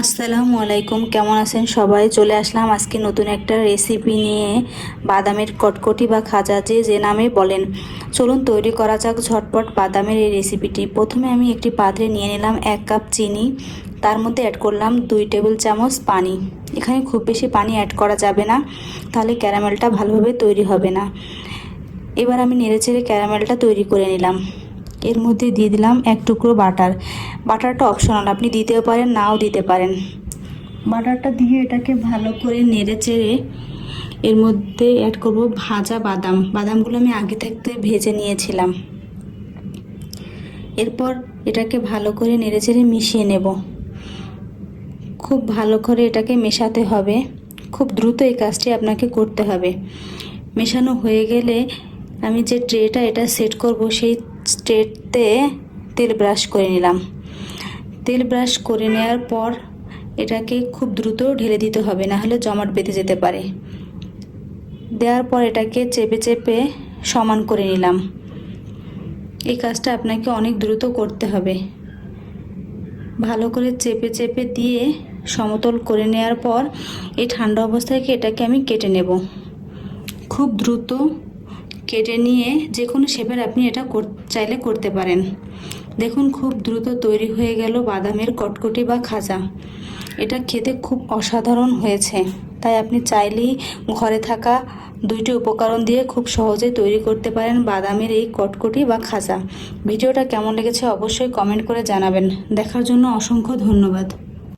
আসসালামু আলাইকুম, কেমন আছেন সবাই? চলে আসলাম আজকে নতুন একটা রেসিপি নিয়ে। বাদামের কটকটি বা খাজা যে যে নামে বলেন। চলুন তৈরি করা যাক ঝটপট বাদামের এই রেসিপিটি প্রথমে আমি একটি পাত্রে নিয়ে নিলাম এক কাপ চিনি। তার মধ্যে অ্যাড করলাম দুই টেবিল চামচ পানি। এখানে খুব বেশি পানি অ্যাড করা যাবে না, তাহলে ক্যারামেলটা ভালোভাবে তৈরি হবে না। এবার আমি নেড়েচেড়ে ক্যারামেলটা তৈরি করে নিলাম। এর মধ্যে দিয়ে দিলাম এক টুকরো বাটার। বাটারটা অপশনাল আপনি দিতেও পারেন, নাও দিতে পারেন। বাটারটা দিয়ে এটাকে ভালো করে নেড়ে চেড়ে এর মধ্যে অ্যাড করব ভাজা বাদাম। বাদামগুলো আমি আগে থাকতে ভেজে নিয়েছিলাম। এরপর এটাকে ভালো করে নেড়ে চেড়ে মিশিয়ে নেব। খুব ভালো করে এটাকে মেশাতে হবে। খুব দ্রুত এই কাজটি আপনাকে করতে হবে। মেশানো হয়ে গেলে আমি যে ট্রেটা এটা সেট করব, সেই ট্রেতে তেল ব্রাশ করে নিলাম। তেল ব্রাশ করে নেওয়ার পর এটাকে খুব দ্রুত ঢেলে দিতে হবে, না হলে জমাট বেঁধে যেতে পারে। দেওয়ার পর এটাকে চেপে চেপে সমান করে নিলাম। এই কাজটা আপনাকে অনেক দ্রুত করতে হবে। ভালো করে চেপে চেপে দিয়ে সমতল করে নেওয়ার পর এই ঠান্ডা অবস্থায় এটাকে আমি কেটে নেব? খুব দ্রুত কেটে নিয়ে যে কোনো শেপের আপনি এটা চাইলে করতে পারেন। দেখুন, খুব দ্রুত তৈরি হয়ে গেল বাদামের কটকটি বা খাজা। এটা খেতে খুব অসাধারণ হয়েছে। তাই আপনি চাইলেই ঘরে থাকা দুইটি উপকরণ দিয়ে খুব সহজে তৈরি করতে পারেন বাদামের এই কটকটি বা খাজা। ভিডিওটা কেমন লেগেছে অবশ্যই কমেন্ট করে জানাবেন। দেখার জন্য অসংখ্য ধন্যবাদ।